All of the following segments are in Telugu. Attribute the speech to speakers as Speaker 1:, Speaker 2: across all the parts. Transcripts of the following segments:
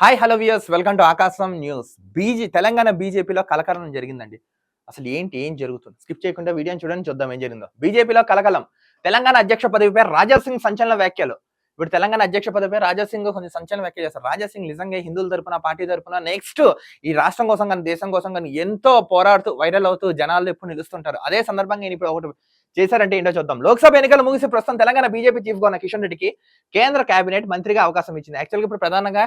Speaker 1: Hi hello viewers welcome to Aakasam news BJ Telangana బీజేపీలో కలకలం జరిగిందండి. అసలు ఏంటి ఏం జరుగుతుంది? స్కిప్ చేయకుండా వీడియోని చూడండి చూద్దాం ఏం జరిగిందో. బీజేపీలో కలకలం. తెలంగాణ అధ్యక్ష పదవిపై రాజా సింగ్ సంచలన వ్యాఖ్యలు. ఇప్పుడు తెలంగాణ అధ్యక్ష పదవిపై రాజా సింగ్ కొంచెం సంచలన వ్యాఖ్యలు చేస్తారు. రాజా సింగ్ నిజంగా హిందువుల తరపున పార్టీ తరపున నెక్స్ట్ ఈ రాష్ట్రం కోసం కానీ దేశం కోసం కానీ ఎంతో పోరాడుతూ వైరల్ అవుతూ జనాలు ఎప్పుడు నిలుస్తుంటారు. అదే సందర్భంగా నేను ఇప్పుడు ఒకటి చేశారంటే ఏంటో చూద్దాం. లోక్సభ ఎన్నికలు ముగిసి ప్రస్తుతం తెలంగాణ బీజేపీ చీఫ్గా ఉన్న కిషన్ రెడ్డికి కేంద్ర కేబినెట్ మంత్రిగా అవకాశం ఇచ్చింది. యాక్చువల్గా ఇప్పుడు ప్రధానంగా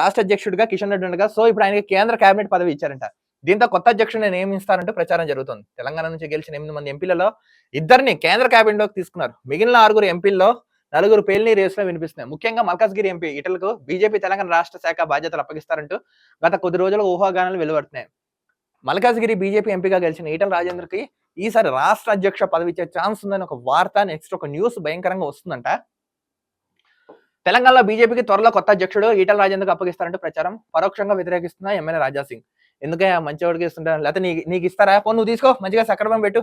Speaker 1: రాష్ట్ర అధ్యక్షుడిగా కిషన్ రెడ్డి ఉండగా. సో ఇప్పుడు ఆయనకి కేంద్ర కేబినెట్ పదవి ఇచ్చారంట. దీంతో కొత్త అధ్యక్షుడిని నియమిస్తారంటూ ప్రచారం జరుగుతుంది. తెలంగాణ నుంచి గెలిచిన ఎనిమిది మంది ఎంపీలలో ఇద్దరిని కేంద్ర కేబినెట్లోకి తీసుకున్నారు. మిగిలిన ఆరుగురు ఎంపీల్లో నలుగురు పేలిని రేసులో వినిపిస్తున్నాయి. ముఖ్యంగా మల్కాజ్గిరి ఎంపీ ఇటలకు బీజేపీ తెలంగాణ రాష్ట్ర శాఖ బాధ్యతలు అప్పగిస్తారంటూ గత కొద్ది రోజులు ఊహాగానాలు వెలువడుతున్నాయి. మల్కాజ్గిరి బీజేపీ ఎంపీగా గెలిచిన ఈటల రాజేంద్రకి ఈసారి రాష్ట్ర అధ్యక్ష పదవి ఇచ్చే ఛాన్స్ ఉందని ఒక వార్త నెక్స్ట్ ఒక న్యూస్ భయంకరంగా వస్తుందంట. తెలంగాణలో బీజేపీకి త్వరలో కొత్త అధ్యక్షుడు ఈటల రాజేంద్రకు అప్పగిస్తారంటే ప్రచారం పరోక్షంగా వ్యతిరేకిస్తున్న ఎమ్మెల్యే రాజా సింగ్. ఎందుకే మంచివాడికి ఇస్తుంటారు లేకపోతే నీ నీకు ఇస్తారా? పో నువ్వు తీసుకో. మంచిగా సక్రమం పెట్టు.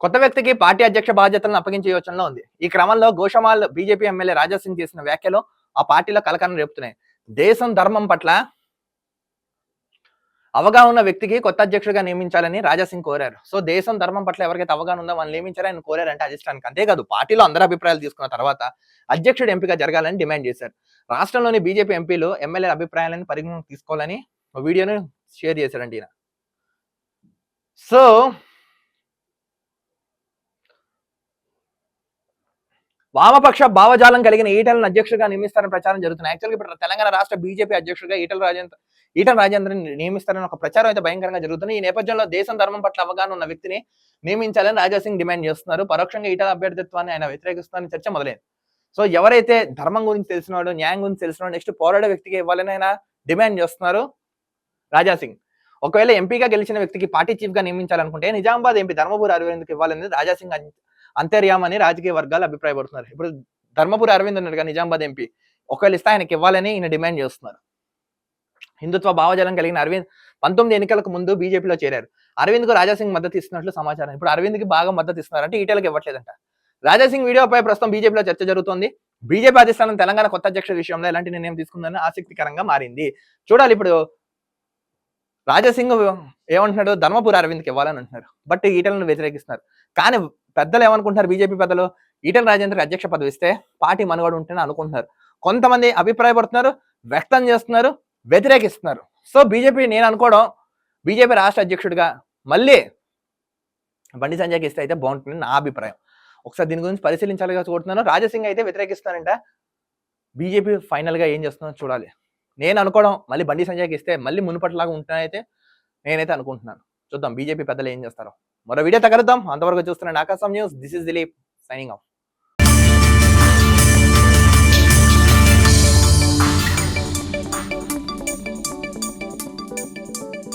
Speaker 1: కొత్త వ్యక్తికి పార్టీ అధ్యక్ష బాధ్యతలను అప్పగించే యోచనలో ఉంది. ఈ క్రమంలో గోషమాల్ బీజేపీ ఎమ్మెల్యే రాజా సింగ్ చేసిన వ్యాఖ్యలు ఆ పార్టీలో కలకలం రేపుతున్నాయి. దేశం ధర్మం పట్ల అవగాహన ఉన్న వ్యక్తికి కొత్త అధ్యక్షుడిగా నియమించాలని రాజా సింగ్ కోరారు. సో దేశం ధర్మం పట్ల ఎవరికైతే అవగాహన ఉందో వాళ్ళు నియమించారని ఆయన కోరారంటే అధిష్టానికి అంతేకాదు పార్టీలో అందరి అభిప్రాయాలు తీసుకున్న తర్వాత అధ్యక్షుడు ఎంపిక జరగాలని డిమాండ్ చేశారు. రాష్ట్రంలోని బీజేపీ ఎంపీలు ఎమ్మెల్యే అభిప్రాయాలను పరిగణన తీసుకోవాలని వీడియోను షేర్ చేశారండి ఈయన. సో వామపక్ష భావజాలం కలిగిన ఈటలను అధ్యక్షుడిగా నియమిస్తారని ప్రచారం జరుగుతుంది యాక్చువల్గా ఇప్పుడు తెలంగాణ రాష్ట్ర బీజేపీ అధ్యక్షుడిగా ఈటల రాజేంద్ర ఈటల రాజేంద్రని నియమిస్తారని ఒక ప్రచారం అయితే భయంకరంగా జరుగుతుంది. ఈ నేపథ్యంలో దేశం ధర్మం పట్ల అవగాహన ఉన్న వ్యక్తిని నియమించాలని రాజాసింగ్ డిమాండ్ చేస్తున్నారు. పరోక్షంగా ఈటల అభ్యర్థిత్వాన్ని ఆయన వ్యతిరేకిస్తున్నారని చర్చ మొదలైంది. సో ఎవరైతే ధర్మం గురించి తెలిసినాడో న్యాయం గురించి తెలిసినాడో నెక్స్ట్ పోరాడే వ్యక్తికి ఇవ్వాలని ఆయన డిమాండ్ చేస్తున్నారు రాజాసింగ్ ఒకవేళ ఎంపీగా గెలిచిన వ్యక్తికి పార్టీ చీఫ్గా నియమించాలనుకుంటే నిజామాబాద్ ఎంపీ ధర్మపురి అరవింద్కి ఇవ్వాలనేది రాజాసింగ్ సింగ్ అంతర్యామని రాజకీయ వర్గాలు అభిప్రాయపడుతున్నారు. ఇప్పుడు ధర్మపురి అరవింద్ ఉన్నాడు నిజామాబాద్ ఎంపీ. ఒకవేళ ఇస్తే ఆయనకి ఇవ్వాలని ఈయన డిమాండ్ చేస్తున్నారు. హిందుత్వ భావజాలం కలిగిన అరవింద్ పంతొమ్మిది ఎన్నికలకు ముందు బీజేపీలో చేరారు. అరవింద్కు రాజాసింగ్ మద్దతు ఇస్తున్నట్లు సమాచారం. ఇప్పుడు అరవింద్కి బాగా మద్దతు ఇస్తున్నారు అంటే ఈటలకు ఇవ్వట్లేదంట. రాజాసింగ్ వీడియోపై ప్రస్తుతం బీజేపీలో చర్చ జరుగుతోంది. బీజేపీ అధిష్టానం తెలంగాణ కొత్త అధ్యక్షుల విషయంలో ఎలాంటి నిర్ణయం తీసుకుందని ఆసక్తికరంగా మారింది. చూడాలి ఇప్పుడు రాజాసింగ్ ఏమంటున్నాడు? ధర్మపురి అరవింద్కి ఇవ్వాలని అంటున్నారు. బట్ ఈటలను వ్యతిరేకిస్తున్నారు. కానీ పెద్దలు ఏమనుకుంటున్నారు? బీజేపీ పెద్దలు ఈటల రాజేంద్రకి అధ్యక్ష పదవి ఇస్తే పార్టీ మనుగడ ఉంటేనే అనుకుంటున్నారు. కొంతమంది అభిప్రాయపడుతున్నారు వ్యక్తం చేస్తున్నారు. వ్యతిరేకిస్తున్నారు. సో బీజేపీ నేను అనుకోవడం బీజేపీ రాష్ట్ర అధ్యక్షుడిగా మళ్ళీ బండి సంజయ్కి ఇస్తే అయితే బాగుంటుంది నా అభిప్రాయం. ఒకసారి దీని గురించి పరిశీలించాలిగా చూడుతున్నాను రాజసింగ్ అయితే వ్యతిరేకిస్తానంట బీజేపీ ఫైనల్గా ఏం చేస్తుందో చూడాలి. నేను అనుకోవడం మళ్ళీ బండి సంజయ్కి ఇస్తే మళ్ళీ మునుపటిలాగా ఉంటానైతే నేనైతే అనుకుంటున్నాను. చూద్దాం బీజేపీ పెద్దలు ఏం చేస్తారో. మరో వీడియో తగలుద్దాం. అంతవరకు చూస్తున్నాను Aakasam news. This is Dileep signing off